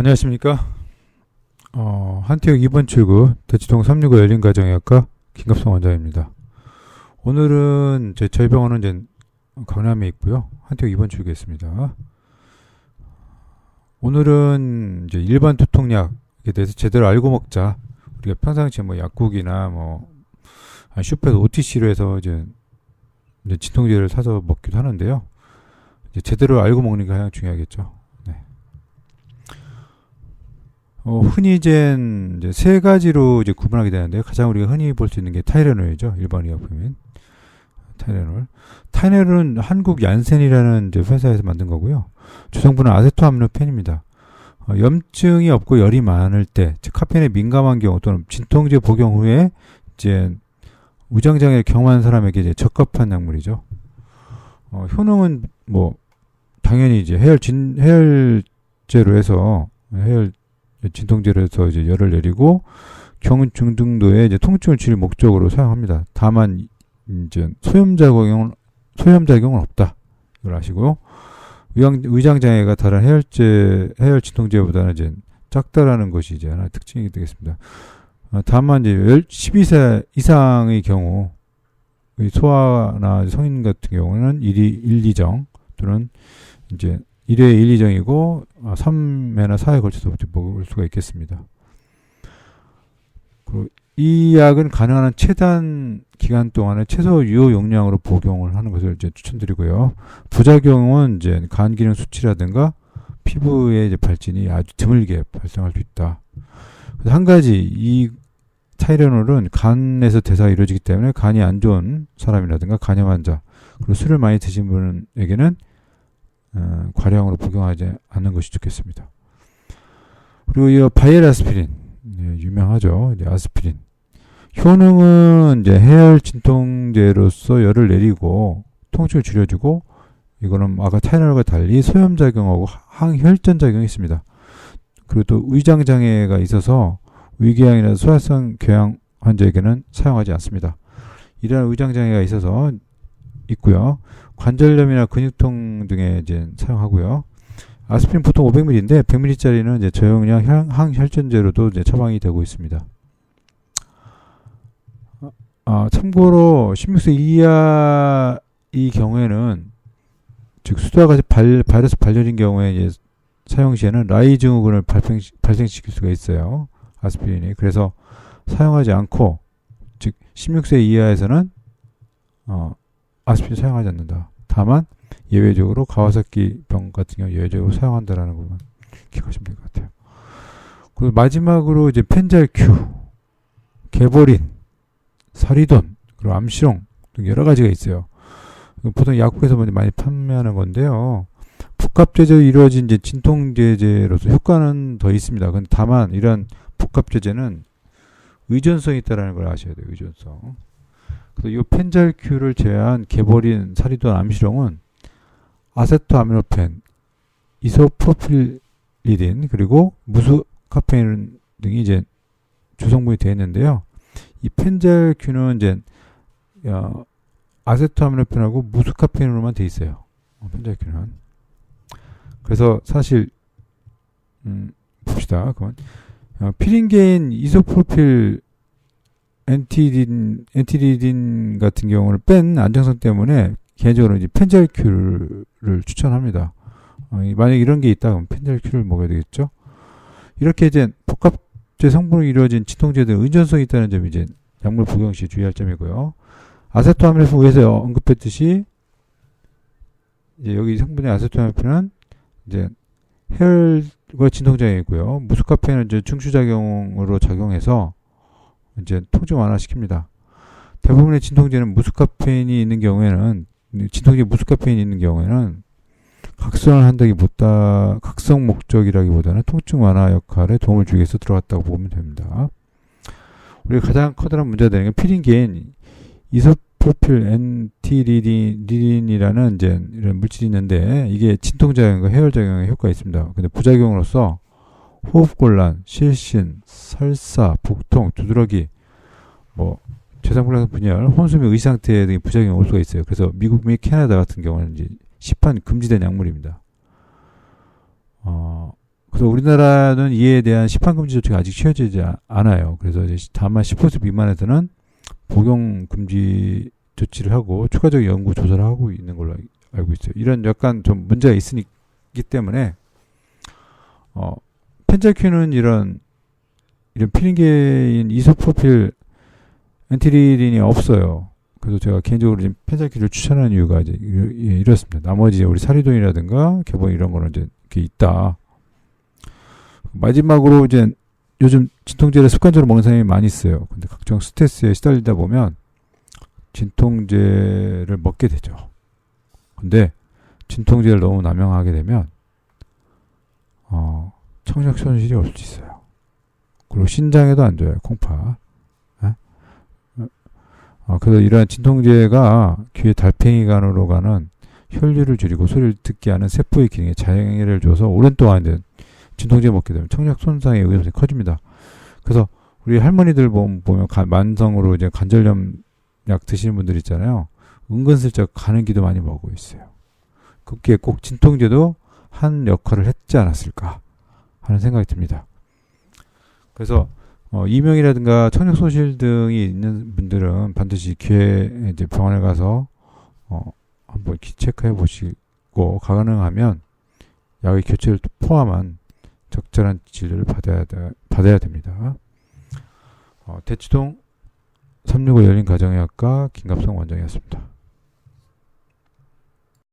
안녕하십니까. 어, 한태역 2번 출구 대치동 365 열린가정의학과 김갑성 원장입니다. 오늘은 제 저희 병원은 이제 강남에 있고요. 한태역 2번 출구에 있습니다. 오늘은 이제 일반 두통약에 대해서 제대로 알고 먹자. 우리가 평상시에 뭐 약국이나 뭐 슈퍼에서 OTC로 해서 이제, 진통제를 사서 먹기도 하는데요. 제대로 알고 먹는 게 가장 중요하겠죠. 어, 흔히 이제, 세 가지로 이제 구분하게 되는데요. 가장 우리가 흔히 볼 수 있는 게 타이레놀이죠. 일반 의약품인 타이레놀. 타이레놀은 한국 얀센이라는 회사에서 만든 거고요. 주성분은 아세토아미노펜입니다. 어, 염증이 없고 열이 많을 때, 즉 카페인에 민감한 경우 또는 진통제 복용 후에 이제 위장장애를 경험한 사람에게 이제 적합한 약물이죠. 어, 효능은 뭐 당연히 이제 해열 진 해열제로 해서 해열 진통제로 해서 이제 열을 내리고 경증 등도의 이제 통증을 줄일 목적으로 사용합니다. 다만 이제 소염작용은 소염작용은 없다. 이걸 아시고요. 위장 위장 장애가 다른 해열제 해열 진통제보다는 이제 작다라는 것이 이제 하나 의 특징이 되겠습니다. 어, 다만 이제 12세 이상의 경우 소아나 성인 같은 경우는 1위 1, 2정 또는 이제 1회 1, 2정이고 3회나 4회 걸쳐서 먹을 수가 있겠습니다. 그리고 이 약은 가능한 한 최단 기간 동안에 최소 유효 용량으로 복용을 하는 것을 이제 추천드리고요. 부작용은 이제 간 기능 수치라든가 피부의 이제 발진이 아주 드물게 발생할 수 있다. 한 가지 이 타이레놀은 간에서 대사가 이루어지기 때문에 간이 안 좋은 사람이라든가 간염 환자 그리고 술을 많이 드신 분에게는 어, 과량으로 복용하지 않는 것이 좋겠습니다. 그리고 이 바이엘 아스피린 네, 유명하죠. 네, 아스피린 효능은 이제 해열 진통제로서 열을 내리고 통증을 줄여주고 이거는 아까 타이레놀과 달리 소염 작용하고 항혈전 작용이 있습니다. 그리고 또 위장 장애가 있어서 위궤양이나 소화성 궤양 환자에게는 사용하지 않습니다. 이러한 위장 장애가 있어서 있고요. 관절염이나 근육통 등에 이제 사용하고요. 아스피린 보통 500ml인데 100ml짜리는 이제 저용량 항혈전제로도 이제 처방이 되고 있습니다. 아, 참고로 16세 이하 이 경우에는 즉 같이 발, 바이러스 발열인 경우에 이제 사용 시에는 라이 증후군을 발생, 발생 시킬 수가 있어요. 아스피린이. 그래서 사용하지 않고, 즉, 16세 이하에서는, 어, 아스피린 사용하지 않는다. 다만, 예외적으로 가와사키 병 같은 경우 예외적으로 사용한다라는 것만 기억하시면 될 것 같아요. 그리고 마지막으로 이제 펜잘큐, 개보린, 사리돈, 그리고 암시롱 등 여러 가지가 있어요. 보통 약국에서 많이 판매하는 건데요. 복합제제로 이루어진 이제 진통제제로서 효과는 더 있습니다. 근데 다만 이런 복합제제는 의존성이 있다는 걸 아셔야 돼요. 의존성. 그래서 이 펜잘큐를 제외한 개버린 사리돈 암시롱은 아세토아미노펜, 이소프로필리딘 그리고 무수 카페인 등이 이제 주성분이 되어 있는데요. 이 펜잘큐는 이제 어, 아세토아미노펜하고 무수 카페인으로만 돼 있어요. 어, 펜잘큐는. 그래서 사실 음, 봅시다. 그만. 어, 피린게인 이소프로필 엔티딘 엔티리딘 같은 경우를 뺀 안정성 때문에 개인적으로 이제 펜젤큐를 추천합니다. 어, 만약 이런 게 있다 그러면 펜젤큐를 먹어야 되겠죠. 이렇게 이제 복합제 성분으로 이루어진 진통제들 의존성이 있다는 점이 이제 약물 복용 시 주의할 점이고요. 아세토아미노펜 위에서 언급했듯이 이제 여기 성분의 아세토아미노펜은 이제 혈과 진통작용이고요. 무스카페인은 이제 중추작용으로 작용해서 이제 통증 완화시킵니다. 대부분의 진통제는 무스카페인이 있는 경우에는 진통제 무스카페인이 있는 경우에는 각성을 한다기 보다 각성 목적이라기보다는 통증 완화 역할에 도움을 주기 위해서 들어갔다고 보면 됩니다. 우리가 가장 커다란 문제가 되는 건 피린게인 이소 프로필 엔티리딘이라는 이제 이런 물질이 있는데 이게 진통작용과 해열작용에 효과가 있습니다. 근데 부작용으로서 호흡곤란, 실신, 설사, 복통, 두드러기, 뭐 재산불량 분열, 혼수 및 의상태 등의 부작용이 올 수가 있어요. 그래서 미국 및 캐나다 같은 경우는 이제 시판 금지된 약물입니다. 어, 그래서 우리나라는 이에 대한 시판 금지 조치가 아직 취해지지 아- 않아요. 그래서 이제 다만 10% 미만에서는 복용 금지 조치를 하고 추가적 연구 조사를 하고 있는 걸로 알- 알고 있어요. 이런 약간 좀 문제가 있으기 때문에 어 펜자큐는 이런 이런 피린계인 이소프로필 엔티리린이 없어요. 그래서 제가 개인적으로 지금 펜자큐를 추천하는 이유가 이제 이- 예, 이렇습니다. 나머지 우리 사리돈이라든가 개본 이런 거는 이제 이렇게 있다. 마지막으로 이제 요즘 진통제를 습관적으로 먹는 사람이 많이 있어요. 근데 각종 스트레스에 시달리다 보면 진통제를 먹게 되죠. 근데 진통제를 너무 남용하게 되면 어, 청력 손실이 올 수 있어요. 그리고 신장에도 안 좋아요. 콩파. 예? 어, 그래서 이러한 진통제가 귀의 달팽이관으로 가는 혈류를 줄이고 소리를 듣게 하는 세포의 기능에 장애를 줘서 오랜 동안 이제 진통제 먹게 되면 청력 손상의 위험성이 커집니다. 그래서 우리 할머니들 보면, 만성으로 이제 관절염 약 드시는 분들 있잖아요. 은근슬쩍 가는 기도 많이 먹고 있어요. 그게 꼭 진통제도 한 역할을 했지 않았을까 하는 생각이 듭니다. 그래서 어, 이명이라든가 청력 소실 등이 있는 분들은 반드시 귀에 이제 병원에 가서 어, 한번 기- 체크해 보시고 가능하면 약의 교체를 포함한 적절한 진료를 받아야 돼- 받아야 됩니다. 어, 대치동 365 열린 가정의학과 김갑성 원장이었습니다.